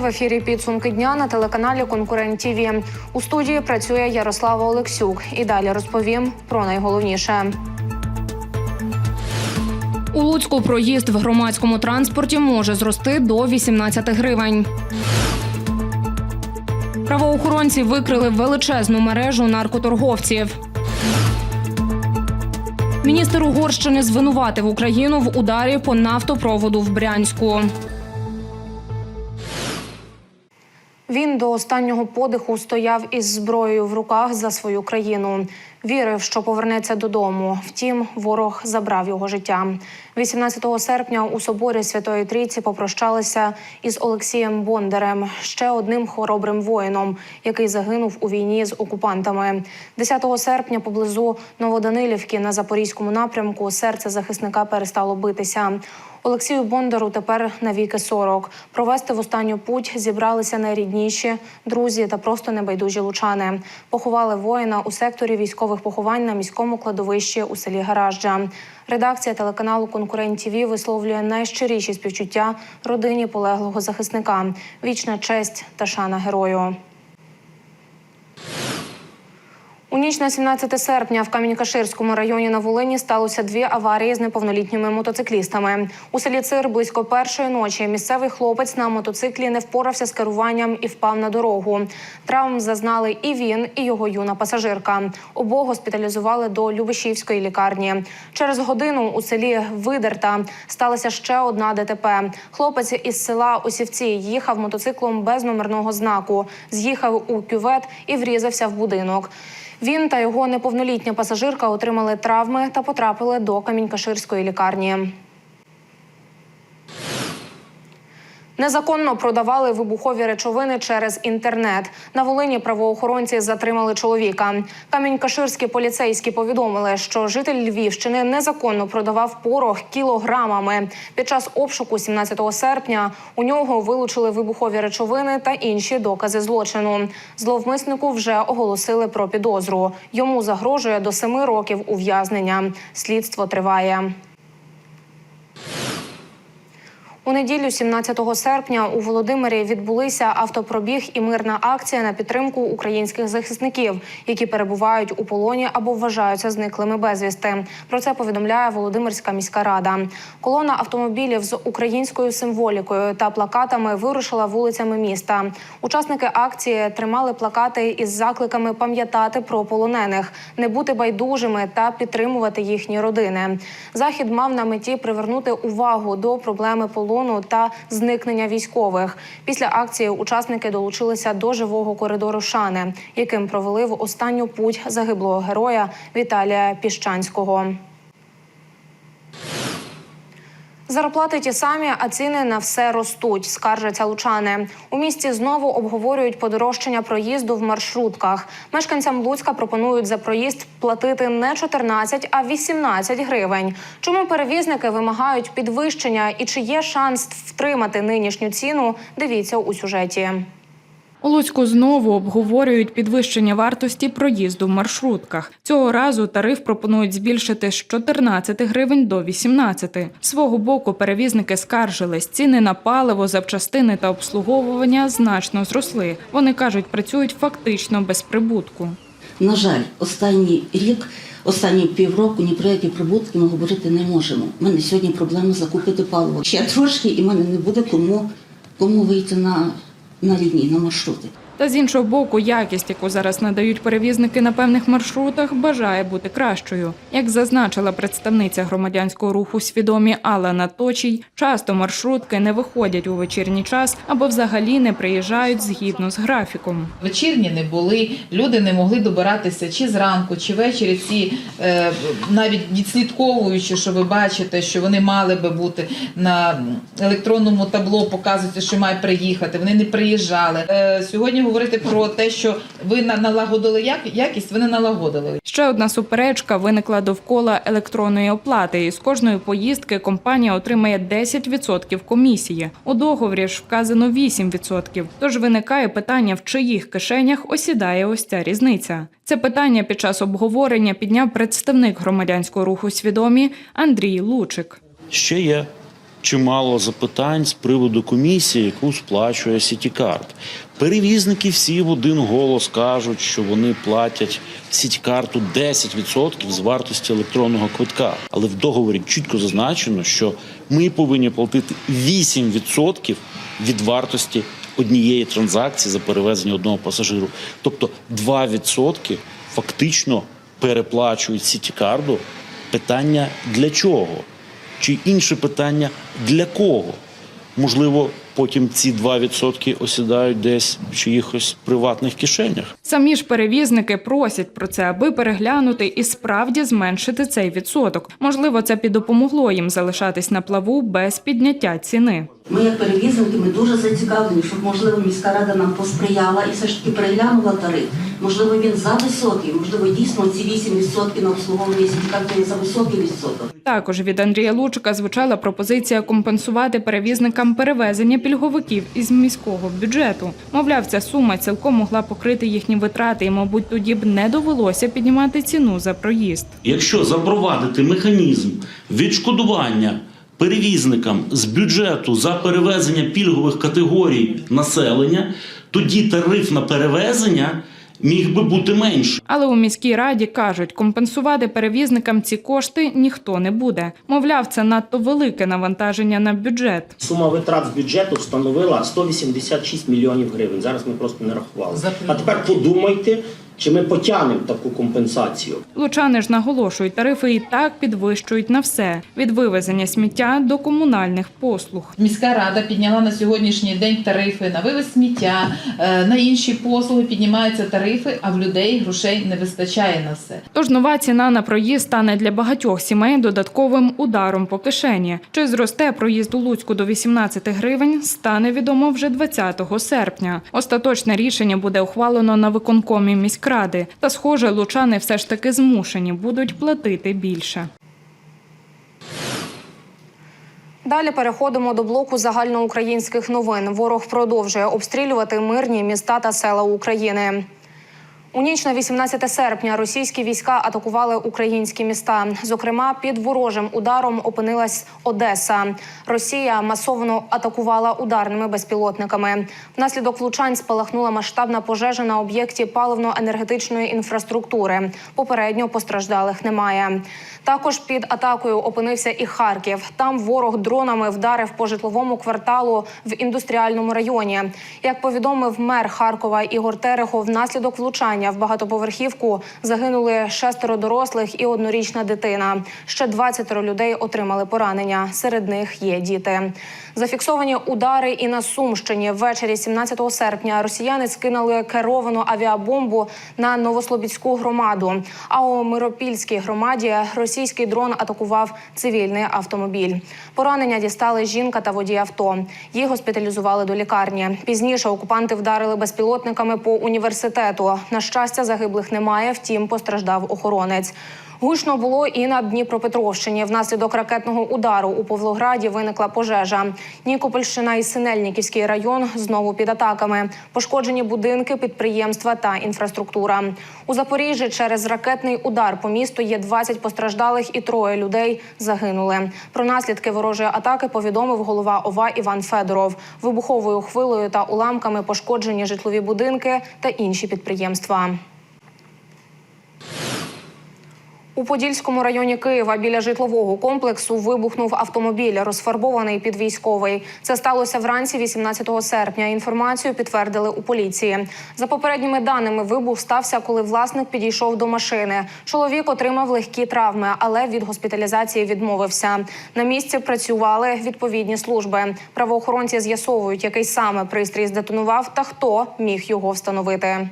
в ефірі підсумки дня на телеканалі Конкурент ТІВІ. У студії працює Ярослава Олексюк. І далі розповім про найголовніше. У Луцьку проїзд в громадському транспорті може зрости до 18 гривень. Правоохоронці викрили величезну мережу наркоторговців. Міністр Угорщини звинуватив Україну в ударі по нафтопроводу в Брянську. Він до останнього подиху стояв із зброєю в руках за свою країну. Вірив, що повернеться додому. Втім, ворог забрав його життя. 18 серпня у соборі Святої Трійці попрощалися із Олексієм Бондарем, ще одним хоробрим воїном, який загинув у війні з окупантами. 10 серпня поблизу Новоданилівки на запорізькому напрямку серце захисника перестало битися. Олексію Бондару тепер навіки 40. Провести в останню путь зібралися найрідніші, друзі та просто небайдужі лучани. Поховали воїна у секторі військових поховань на міському кладовищі у селі Гаражджа. Редакція телеканалу Конкурент ТІВІ висловлює найщиріші співчуття родині полеглого захисника. Вічна честь та шана герою. У ніч на 17 серпня в Камінь-Каширському районі на Волині сталося дві аварії з неповнолітніми мотоциклістами. У селі Цир близько першої ночі місцевий хлопець на мотоциклі не впорався з керуванням і впав на дорогу. Травм зазнали і він, і його юна пасажирка. Обох госпіталізували до Любешівської лікарні. Через годину у селі Видерта сталася ще одна ДТП. Хлопець із села Осівці їхав мотоциклом без номерного знаку, з'їхав у кювет і врізався в будинок. Він та його неповнолітня пасажирка отримали травми та потрапили до Камінь-Каширської лікарні. Незаконно продавали вибухові речовини через інтернет. На Волині правоохоронці затримали чоловіка. Камінь-Каширські поліцейські повідомили, що житель Львівщини незаконно продавав порох кілограмами. Під час обшуку 17 серпня у нього вилучили вибухові речовини та інші докази злочину. Зловмиснику вже оголосили про підозру. Йому загрожує до семи років ув'язнення. Слідство триває. У неділю, 17 серпня, у Володимирі відбулися автопробіг і мирна акція на підтримку українських захисників, які перебувають у полоні або вважаються зниклими безвісти. Про це повідомляє Володимирська міська рада. Колона автомобілів з українською символікою та плакатами вирушила вулицями міста. Учасники акції тримали плакати із закликами пам'ятати про полонених, не бути байдужими та підтримувати їхні родини. Захід мав на меті привернути увагу до проблеми полону та зникнення військових. Після акції учасники долучилися до живого коридору шани, яким провели в останню путь загиблого героя Віталія Піщанського. Зарплати ті самі, а ціни на все ростуть. Скаржаться лучани. У місті знову обговорюють подорожчання проїзду в маршрутках. Мешканцям Луцька пропонують за проїзд платити не 14, а 18 гривень. Чому перевізники вимагають підвищення і чи є шанс втримати нинішню ціну? Дивіться у сюжеті. У Луцьку знову обговорюють підвищення вартості проїзду в маршрутках. Цього разу тариф пропонують збільшити з 14 гривень до 18. Свого боку перевізники скаржились. Ціни на паливо, запчастини та обслуговування значно зросли. Вони кажуть, працюють фактично без прибутку. На жаль, останній рік, останні півроку ні про які прибутки ми говорити не можемо. У мене сьогодні проблема закупити паливо. Ще трошки, і мене не буде кому, кому вийти на, на лінійні маршрути. Та з іншого боку, якість, яку зараз надають перевізники на певних маршрутах, бажає бути кращою. Як зазначила представниця громадянського руху свідомі Алла Наточій, часто маршрутки не виходять у вечірній час або взагалі не приїжджають згідно з графіком. Вечірні не були, люди не могли добиратися чи зранку, чи ввечері. Ці е, навіть відслідковуючи, що ви бачите, що вони мали би бути на електронному табло, показується, що має приїхати. Вони не приїжджали. Е, сьогодні говорити про те, що ви налагодили як- якість, ви не налагодили. Ще одна суперечка виникла довкола електронної оплати. І з кожної поїздки компанія отримає 10% комісії. У договорі ж вказано 8%. Тож виникає питання, в чиїх кишенях осідає ось ця різниця. Це питання під час обговорення підняв представник громадянського руху свідомі Андрій Лучик. Ще є чимало запитань з приводу комісії, яку сплачує Сітікарт. Перевізники всі в один голос кажуть, що вони платять Сітікарту 10% з вартості електронного квитка. Але в договорі чітко зазначено, що ми повинні платити 8% від вартості однієї транзакції за перевезення одного пасажиру. Тобто 2% фактично переплачують Сітікарду. Питання для чого? Чи інше питання для кого? Можливо, потім ці 2% осідають десь в чиїхось приватних кишенях. Самі ж перевізники просять про це, аби переглянути і справді зменшити цей відсоток. Можливо, це б і допомогло їм залишатись на плаву без підняття ціни. Ми, як перевізники, ми дуже зацікавлені, щоб, можливо, міська рада нам посприяла і все ж таки переглянула тариф. Можливо, він за високий, можливо, дійсно ці 8% на обслуговування сітікарту за високий відсоток. Також від Андрія Лучика звучала пропозиція компенсувати перевізникам перевезення пільговиків із міського бюджету. Мовляв, ця сума цілком могла покрити їхні витрати, і, мабуть, тоді б не довелося піднімати ціну за проїзд. Якщо запровадити механізм відшкодування перевізникам з бюджету за перевезення пільгових категорій населення, тоді тариф на перевезення міг би бути менше. Але у міській раді кажуть, компенсувати перевізникам ці кошти ніхто не буде. Мовляв, це надто велике навантаження на бюджет. Сума витрат з бюджету становила 186 мільйонів гривень. Зараз ми просто не рахували. А тепер подумайте, чи ми потягнемо таку компенсацію. Лучани ж наголошують, тарифи і так підвищують на все від вивезення сміття до комунальних послуг. Міська рада підняла на сьогоднішній день тарифи на вивез сміття, е, на інші послуги піднімаються тарифи, а в людей грошей не вистачає на все. Тож нова ціна на проїзд стане для багатьох сімей додатковим ударом по кишені. Чи зросте проїзд у Луцьку до 18 гривень, стане відомо вже 20 серпня. Остаточне рішення буде ухвалено на виконкомі міськради. Та, схоже, лучани все ж таки змушені будуть платити більше. Далі переходимо до блоку загальноукраїнських новин. Ворог продовжує обстрілювати мирні міста та села України. У ніч на 18 серпня російські війська атакували українські міста. Зокрема, під ворожим ударом опинилась Одеса. Росія масово атакувала ударними безпілотниками. Внаслідок влучань спалахнула масштабна пожежа на об'єкті паливно-енергетичної інфраструктури. Попередньо постраждалих немає. Також під атакою опинився і Харків. Там ворог дронами вдарив по житловому кварталу в індустріальному районі. Як повідомив мер Харкова Ігор Терехов, внаслідок влучання в багатоповерхівку загинули шестеро дорослих і однорічна дитина. Ще 20 людей отримали поранення. Серед них є діти. Зафіксовані удари і на Сумщині. Ввечері 17 серпня росіяни скинули керовану авіабомбу на Новослобідську громаду. А у Миропільській громаді російський дрон атакував цивільний автомобіль. Поранення дістали жінка та водій авто. Їх госпіталізували до лікарні. Пізніше окупанти вдарили безпілотниками по університету. На щастя, загиблих немає. Втім, постраждав охоронець. Гучно було і на Дніпропетровщині. Внаслідок ракетного удару у Павлограді виникла пожежа. Нікопольщина і Синельниківський район знову під атаками. Пошкоджені будинки, підприємства та інфраструктура. У Запоріжжі через ракетний удар по місту є 20 постраждалих і троє людей загинули. Про наслідки ворожої атаки повідомив голова ОВА Іван Федоров. Вибуховою хвилею та уламками пошкоджені житлові будинки та інші підприємства. У Подільському районі Києва біля житлового комплексу вибухнув автомобіль, розфарбований під військовий. Це сталося вранці 18 серпня. Інформацію підтвердили у поліції. За попередніми даними, вибух стався, коли власник підійшов до машини. Чоловік отримав легкі травми, але від госпіталізації відмовився. На місці працювали відповідні служби. Правоохоронці з'ясовують, який саме пристрій здетонував та хто міг його встановити.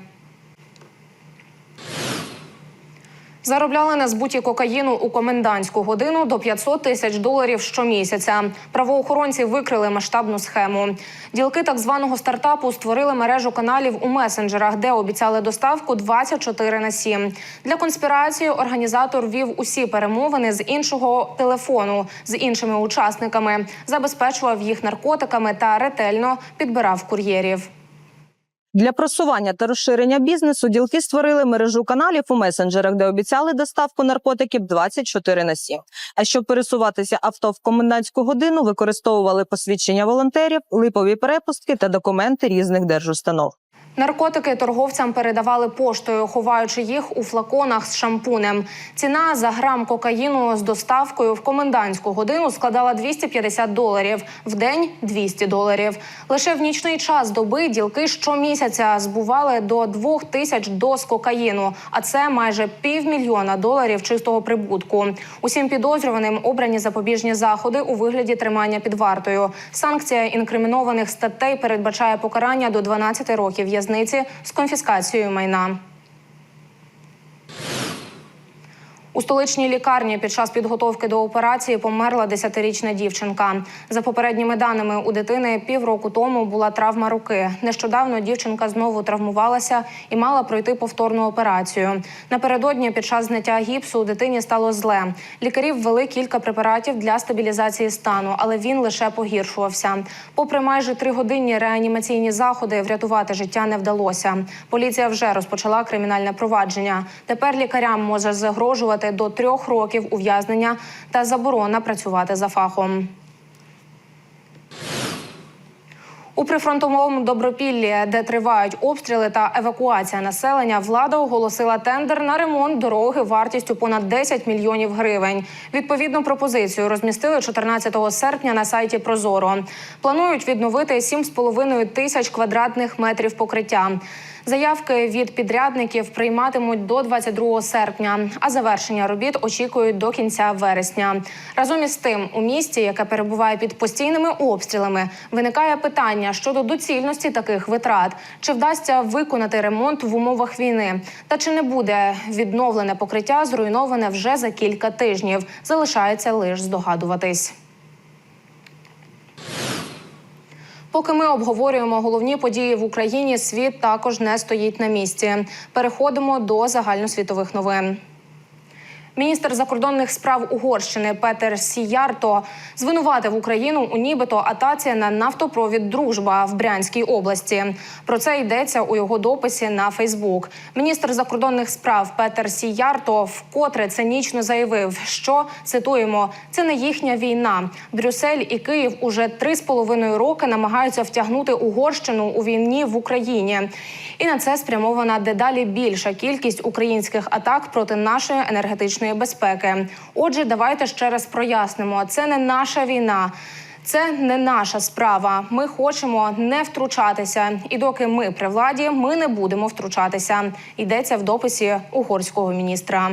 Заробляли на збуті кокаїну у комендантську годину до 500 тисяч доларів щомісяця. Правоохоронці викрили масштабну схему. Ділки так званого стартапу створили мережу каналів у месенджерах, де обіцяли доставку 24 на 7. Для конспірації організатор вів усі перемовини з іншого телефону з іншими учасниками, забезпечував їх наркотиками та ретельно підбирав кур'єрів. Для просування та розширення бізнесу ділки створили мережу каналів у месенджерах, де обіцяли доставку наркотиків 24 на 7. А щоб пересуватися авто в комендантську годину, використовували посвідчення волонтерів, липові перепустки та документи різних держустанов. Наркотики торговцям передавали поштою, ховаючи їх у флаконах з шампунем. Ціна за грам кокаїну з доставкою в комендантську годину складала 250 доларів, в день 200 доларів. Лише в нічний час доби ділки щомісяця збували до 2 тисяч доз кокаїну, а це майже півмільйона доларів чистого прибутку. Усім підозрюваним обрані запобіжні заходи у вигляді тримання під вартою. Санкція інкримінованих статей передбачає покарання до 12 років в'язниці з конфіскацією майна. У столичній лікарні під час підготовки до операції померла 10-річна дівчинка. За попередніми даними, у дитини півроку тому була травма руки. Нещодавно дівчинка знову травмувалася і мала пройти повторну операцію. Напередодні під час зняття гіпсу у дитині стало зле. Лікарі ввели кілька препаратів для стабілізації стану, але він лише погіршувався. Попри майже тригодинні реанімаційні заходи, врятувати життя не вдалося. Поліція вже розпочала кримінальне провадження. Тепер лікарям може загрожувати до трьох років ув'язнення та заборона працювати за фахом. У прифронтовому Добропіллі, де тривають обстріли та евакуація населення, влада оголосила тендер на ремонт дороги вартістю понад 10 мільйонів гривень. Відповідну пропозицію розмістили 14 серпня на сайті Прозоро. Планують відновити 7,5 тисяч квадратних метрів покриття. Заявки від підрядників прийматимуть до 22 серпня, а завершення робіт очікують до кінця вересня. Разом із тим, у місті, яке перебуває під постійними обстрілами, виникає питання щодо доцільності таких витрат: чи вдасться виконати ремонт в умовах війни, та чи не буде відновлене покриття зруйноване вже за кілька тижнів. Залишається лише здогадуватись. Поки ми обговорюємо головні події в Україні, світ також не стоїть на місці. Переходимо до загальносвітових новин. Міністр закордонних справ Угорщини Петер Сіярто звинуватив Україну у нібито атаці на нафтопровід Дружба в Брянській області. Про це йдеться у його дописі на Фейсбук. Міністр закордонних справ Петер Сіярто вкотре цинічно заявив, що цитуємо: це не їхня війна. Брюссель і Київ уже три з половиною роки намагаються втягнути Угорщину у війні в Україні. І на це спрямована дедалі більша кількість українських атак проти нашої енергетичної безпеки. Отже, давайте ще раз прояснимо: це не наша війна. Це не наша справа. Ми хочемо не втручатися, і доки ми при владі, ми не будемо втручатися. Йдеться в дописі угорського міністра.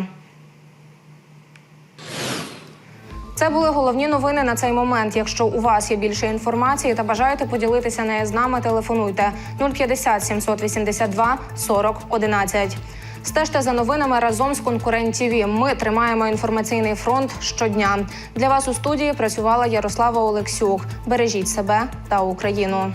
Це були головні новини на цей момент. Якщо у вас є більше інформації та бажаєте поділитися нею з нами, телефонуйте 050 782 40 11. Стежте за новинами разом з конкурент ТІВІ. Ми тримаємо інформаційний фронт щодня. Для вас у студії працювала Ярослава Олексюк. Бережіть себе та Україну.